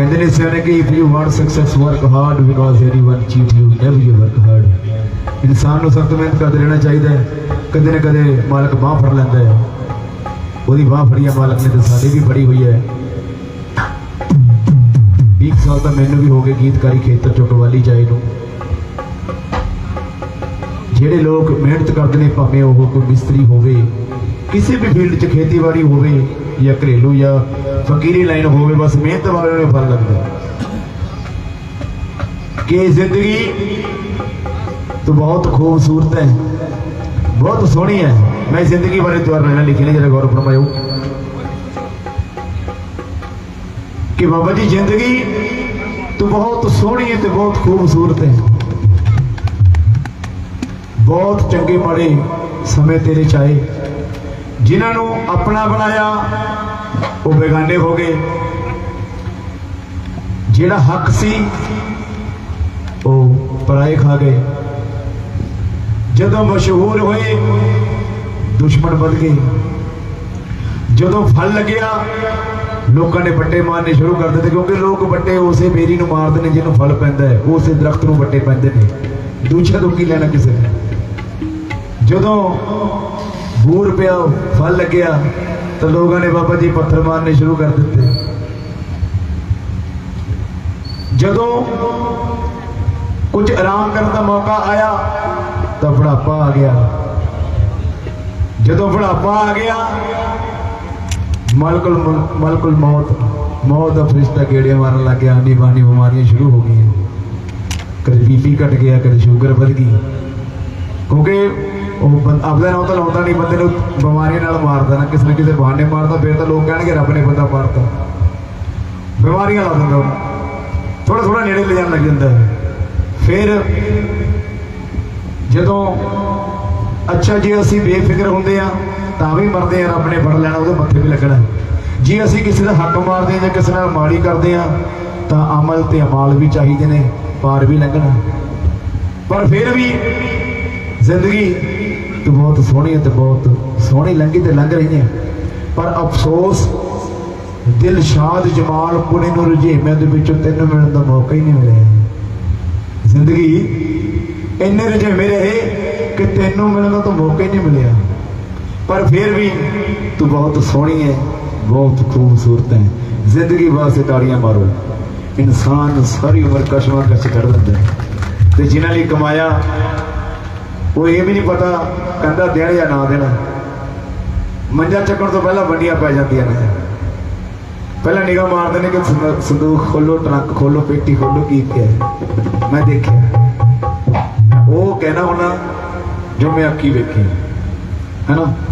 ਕਹਿੰਦੇ ਨੇ ਸਿਆਣੇ ਕਿ if you want success, work hard because anyone cheat you, never you work hard. ਇਨਸਾਨ ਨੂੰ ਸਖਤ ਮਿਹਨਤ ਕਰਦੇ ਰਹਿਣਾ ਚਾਹੀਦਾ ਹੈ। ਕਦੇ ਨਾ ਕਦੇ ਮਾਲਕ ਬਾਹ ਫੜ ਲੈਂਦਾ ਹੈ। ਉਹਦੀ ਬਾਹ ਫੜੀ ਮਾਲਕ ਨੇ ਤੇ ਸਾਡੀ ਵੀ ਫੜੀ ਹੋਈ ਹੈ। 20 ਸਾਲ ਤਾਂ ਮੈਨੂੰ ਵੀ ਹੋ ਗਏ ਗੀਤਕਾਰੀ ਖੇਤਰ ਚੋਂ ਕਵਾਲੀ ਜਾਏ ਨੂੰ। ਜਿਹੜੇ ਲੋਕ ਮਿਹਨਤ ਕਰਦੇ ਨੇ, ਭਾਵੇਂ ਉਹ ਕੋਈ ਮਿਸਤਰੀ ਹੋਵੇ, ਕਿਸੇ ਵੀ ਫੀਲਡ 'ਚ ਖੇਤੀਬਾੜੀ ਹੋਵੇ ਜਾਂ ਘਰੇਲੂ ਜਾਂ फकीरी लाइन हो गए बस मेहनत वाले में फल लगता कि ज़िंदगी तो बहुत खूबसूरत है, बहुत सोहनी है। मैं ज़िंदगी बारे द्वार रहना लिखी नहीं, जरा गौरव फरमायो कि बाबा जी, ज़िंदगी तो बहुत सोहनी है तो बहुत खूबसूरत है। बहुत चंगे माड़े समय तेरे चाहे। ਜਿਨ੍ਹਾਂ ਨੂੰ ਆਪਣਾ ਬਣਾਇਆ, ਉਹ ਬੇਗਾਨੇ ਹੋ ਗਏ। ਜਿਹੜਾ ਹੱਕ ਸੀ, ਉਹ ਪਰਾਏ ਖਾ ਗਏ। ਜਦੋਂ ਮਸ਼ਹੂਰ ਹੋਏ, ਦੁਸ਼ਮਣ ਵੱਧ ਗਏ। ਜਦੋਂ ਫਲ ਲੱਗਿਆ, ਲੋਕਾਂ ਨੇ ਵੱਟੇ ਮਾਰਨੇ ਸ਼ੁਰੂ ਕਰ ਦਿੱਤੇ, ਕਿਉਂਕਿ ਲੋਕ ਵੱਟੇ ਉਸੇ ਬੇਰੀ ਨੂੰ ਮਾਰਦੇ ਨੇ, ਜਿਹਨੂੰ ਫਲ ਪੈਂਦਾ ਹੈ। ਉਸੇ ਦਰਖਤ ਨੂੰ ਵੱਟੇ ਪੈਂਦੇ ਨੇ। ਦੂਜਾ ਤੋਂ ਕੀ ਲੈਣਾ ਕਿਸੇ ਨੇ? ਜਦੋਂ ਬੂਰ ਪਿਆ ਫਲ ਲੱਗਿਆ ਤਾਂ ਲੋਕਾਂ ਨੇ ਬਾਬਾ ਜੀ ਪੱਥਰ ਮਾਰਨੇ ਸ਼ੁਰੂ ਕਰ ਦਿੱਤੇ ਜਦੋਂ ਕੁਝ ਆਰਾਮ ਕਰਨ ਦਾ ਮੌਕਾ ਆਇਆ ਤਾਂ ਬੁਢਾਪਾ ਆ ਗਿਆ ਜਦੋਂ ਬੁਢਾਪਾ ਆ ਗਿਆ ਮਲਕੁਲ ਮਲਕੁਲ ਮੌਤ ਮੌਤ ਦਾ ਫਰਿਸ਼ਤਾ ਗੇੜੇ ਮਾਰਨ ਲੱਗ ਗਿਆ ਆਂਦੀ ਬਾਣੀ ਬਿਮਾਰੀਆਂ ਸ਼ੁਰੂ ਹੋ ਗਈਆਂ ਕਦੇ ਬੀਪੀ ਘਟ ਗਿਆ ਕਦੇ ਸ਼ੂਗਰ ਵੱਧ ਗਈ ਕਿਉਂਕਿ ਉਹ ਬੰ- ਆਪਦਾ ਨਾਮ ਤਾਂ ਲਾਉਂਦਾ ਨਹੀਂ, ਬੰਦੇ ਨੂੰ ਬਿਮਾਰੀਆਂ ਨਾਲ ਮਾਰਦਾ ਨਾ, ਕਿਸੇ ਨਾ ਕਿਸੇ ਬਹਾਨੇ ਮਾਰਦਾ, ਫਿਰ ਤਾਂ ਲੋਕ ਕਹਿਣਗੇ ਰੱਬ ਨੇ ਬੰਦਾ ਮਾਰਤਾ। ਬਿਮਾਰੀਆਂ ਲਾ ਦਿੰਦਾ ਥੋੜਾ ਥੋੜਾ ਨੇੜੇ ਲੈ ਜਾਣ ਲੱਗ ਜਾਂਦਾ ਫਿਰ ਜਦੋਂ ਅੱਛਾ ਜੇ ਅਸੀਂ ਬੇਫਿਕਰ ਹੁੰਦੇ ਆ ਤਾਂ ਵੀ ਮਰਦੇ ਆ ਰੱਬ ਨੇ ਫੜ ਲੈਣਾ, ਉਹਦੇ ਮੱਥੇ ਵੀ ਲੱਗਣਾ ਜੇ ਅਸੀਂ ਕਿਸੇ ਦਾ ਹੱਕ ਮਾਰਦੇ ਆ ਜਾਂ ਕਿਸੇ ਨਾਲ ਮਾੜੀ ਕਰਦੇ ਆ ਤਾਂ ਅਮਲ ਤੇ ਅਮਾਲ ਵੀ ਚਾਹੀਦੇ ਨੇ ਪਾਰ ਵੀ ਲੱਗਣਾ ਪਰ ਫਿਰ ਵੀ ਜ਼ਿੰਦਗੀ ਤੇ ਬਹੁਤ ਸੋਹਣੀ ਹੈ ਤੇ ਬਹੁਤ ਸੋਹਣੀ ਲੰਘੀ ਤੇ ਲੰਘ ਰਹੀ ਹੈ। ਪਰ ਅਫਸੋਸ, ਦਿਲ ਸ਼ਾਦ ਜਮਾਲ ਪੁਣੇ ਨੂੰ ਰੁਝੇਵਿਆਂ ਦੇ ਵਿੱਚੋਂ ਤੈਨੂੰ ਮਿਲਣ ਦਾ ਮੌਕਾ ਹੀ ਨਹੀਂ ਮਿਲਿਆ। ਜ਼ਿੰਦਗੀ ਇੰਨੇ ਰੁਝੇਵੇਂ ਰਹੇ ਕਿ ਤੈਨੂੰ ਮਿਲਣ ਦਾ ਤਾਂ ਮੌਕਾ ਹੀ ਨਹੀਂ ਮਿਲਿਆ। ਪਰ ਫਿਰ ਵੀ ਤੂੰ ਬਹੁਤ ਸੋਹਣੀ ਹੈ, ਬਹੁਤ ਖੂਬਸੂਰਤ ਹੈ। ਜ਼ਿੰਦਗੀ ਵਾਸਤੇ ਤਾੜੀਆਂ ਮਾਰੋ। ਇਨਸਾਨ ਸਾਰੀ ਉਮਰ ਕਸ਼ਮਾਂ ਕਸ਼ ਕਰ ਦਿੰਦਾ ਹੈ। ਤੇ ਜਿਨ੍ਹਾਂ ਲਈ ਕਮਾਇਆ ਉਹ ਇਹ ਵੀ ਨਹੀਂ ਪਤਾ ਕਹਿੰਦਾ ਦੇਣ ਜਾਂ ਨਾ ਦੇਣਾ। ਮੰਜਾ ਚੱਕਣ ਤੋਂ ਪਹਿਲਾਂ ਵੰਡੀਆਂ ਪੈ ਜਾਂਦੀਆਂ ਨੇ। ਪਹਿਲਾਂ ਨਿਗਾਹ ਮਾਰਦੇ ਨੇ ਕਿ ਸੰਦੂਕ ਖੋਲੋ, ਟਰੰਕ ਖੋਲੋ, ਪੇਟੀ ਖੋਲੋ, ਕੀ ਪਿਆ ਮੈਂ ਦੇਖਿਆ। ਉਹ ਕਹਿਣਾ ਹੋਣਾ ਜੋ ਮੈਂ ਅੱਖੀ ਵੇਖੀ। ਹੈਨਾ?